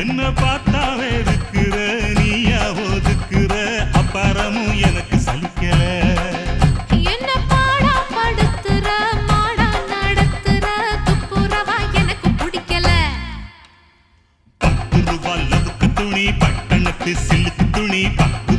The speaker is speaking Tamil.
என்ன பார்த்தாவே இருக்கிற நீயா ஒதுக்குற அப்பாரமும் எனக்கு சலிக்கல. என்ன பாடா படுத்துற மாடா நடத்துற எனக்கு பிடிக்கல. பத்து ரூபாய் துணி பட்டணத்து சிலுக்கு துணி பத்து